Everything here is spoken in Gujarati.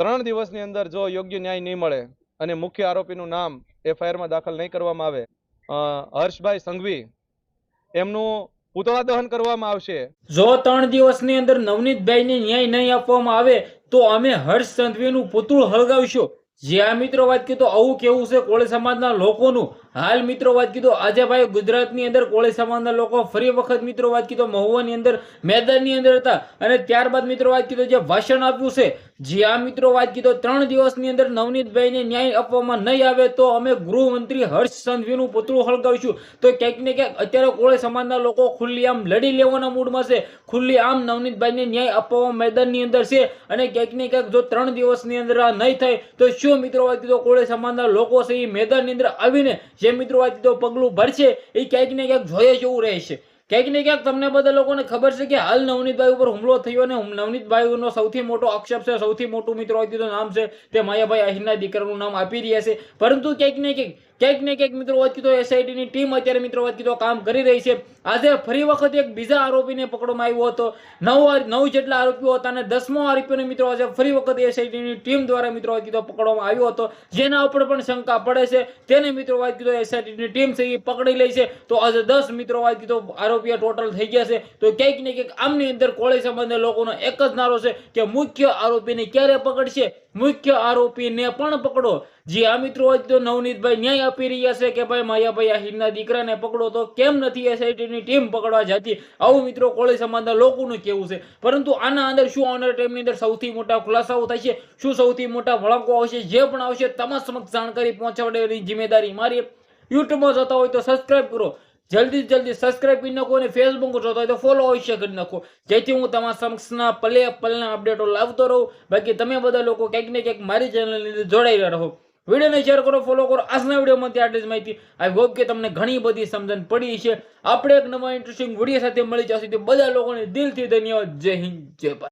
ત્રણ દિવસની અંદર જો યોગ્ય ન્યાય નહીં મળે અને મુખ્ય આરોપીનું નામ એફઆઈઆરમાં દાખલ નહીં કરવામાં આવે હર્ષભાઈ સંઘવી, એમનું પુતળા દહન કરવામાં આવશે. જો ત્રણ દિવસની અંદર નવનીતભાઈને ન્યાય નહીં આપવામાં આવે, તો અમે હર્ષ સંઘવીનું પુતળું હળગાવીશું. જ્યાં મિત્રો વાત કીધું આવું કેવું છે કોળી સમાજના લોકોનું? હાલ મિત્રો વાત કીધું, આજે ભાઈ ગુજરાતની અંદર કોળી સમાજના લોકો ફરી વખત મિત્રો વાત કીધો, મહુવાની અંદર, મેદાનની અંદર હતા. અને ત્યારબાદ મિત્રો વાત કીધું, જે ભાષણ આપ્યું છે, જે મિત્રો વાત કીધો, ત્રણ દિવસની અંદર નવનીતભાઈને ન્યાય આપવામાં નહીં આવે તો અમે ગૃહમંત્રી હર્ષ સંઘવીનું પુતળું હળગાવીશું. તો ક્યાંક ને ક્યાંક અત્યારે કોળી સમાજના લોકો ખુલ્લી આમ લડી લેવાના મૂડમાં છે. ખુલ્લી આમ નવનીતભાઈને ન્યાય આપવામાં મેદાનની અંદર છે. અને ક્યાંક ને ક્યાંક જો ત્રણ દિવસની અંદર આ નહીં થાય, તો શું મિત્રો વાત કીધો, કોળી સમાજના લોકો છે એ મેદાનની અંદર આવીને જે મિત્રો આ તો પગલું ભરશે એ ક્યાંક ને ક્યાંક જોઈએ જેવું રહેશે. ક્યાંક ને ક્યાંક તમને બધા લોકોને ખબર છે કે હાલ નવનીતભાઈ ઉપર હુમલો થયો અને નવનીતભાઈનો સૌથી મોટો આક્ષેપ છે, સૌથી મોટું મિત્રો કીધું નામ છે તે માયાભાઈ આહિરના દીકરાનું નામ આપી રહ્યા છે. પરંતુ ક્યાંક ને ક્યાંક ક્યાંક ને ક્યાંક મિત્રો વાત કીધો એસઆઈટીની ટીમ અત્યારે મિત્રો વાત કીધો કામ કરી રહી છે. આજે ફરી વખત એક બીજા આરોપીને પકડવામાં આવ્યો હતો. નવ નવ જેટલા આરોપીઓ હતા અને દસમો આરોપીને મિત્રો આજે ફરી વખત એસઆઈટીની ટીમ દ્વારા મિત્રો વાત કીધો પકડવામાં આવ્યો હતો. જેના ઉપર પણ શંકા પડે છે. તેને મિત્રો વાત કીધો એસઆઈટીની ટીમ છે એ પકડી લે છે. તો આજે દસ મિત્રો વાત કીધું આરોપીઓ ટોટલ થઈ ગયા છે. તો ક્યાંક ને ક્યાંક આમની અંદર કોળી સંબંધે લોકોનો એક જ નારો છે કે મુખ્ય આરોપીને ક્યારે પકડશે? મુખ્ય આરોપીને પણ પકડો. જે આ મિત્રો હોય તો નવનીતભાઈ ન્યાય આપી રહ્યા છે કે ભાઈ માયાભાઈ આહિરના દીકરાને પકડો તો કેમ નથી એસઆઈટીની ટીમ પકડવા જતી? આવું મિત્રો કોળી સમાજના લોકોનું કેવું છે. પરંતુ આના અંદર શું ઓનર ટાઈમની અંદર સૌથી મોટા ખુલાસાઓ થશે શું સૌથી મોટા વળાંકો આવશે? જે પણ આવશે તમામ સમક્ષ જાણકારી પહોંચાડવાની જિમ્મેદારી મારી યુટ્યુબમાં જતા હોય તો સબસ્ક્રાઇબ કરો. જલ્દી જલ્દી સબસ્ક્રાઇબ કરી નાખો અને ફેસબુક જોતા હોય તો ફોલો અવશ્ય કરી નાખો. જેથી હું તમારા સમક્ષના પલે પલના અપડેટો લાવતો રહું. બાકી તમે બધા લોકો ક્યાંક ને ક્યાંક મારી ચેનલની અંદર જોડાયેલા રહો. વિડીયોને શેર કરો ફોલો કરો. આજના વિડીયોમાંથી આટલી જ માહિતી. આઈ હોપ કે તમને ઘણી બધી સમજણ પડી છે આપણે એક નવા ઇન્ટરેસ્ટિંગ વીડિયો સાથે મળી જશે. તે બધા લોકોને દિલથી ધન્યવાદ. જય હિન્દ, જય ભારત.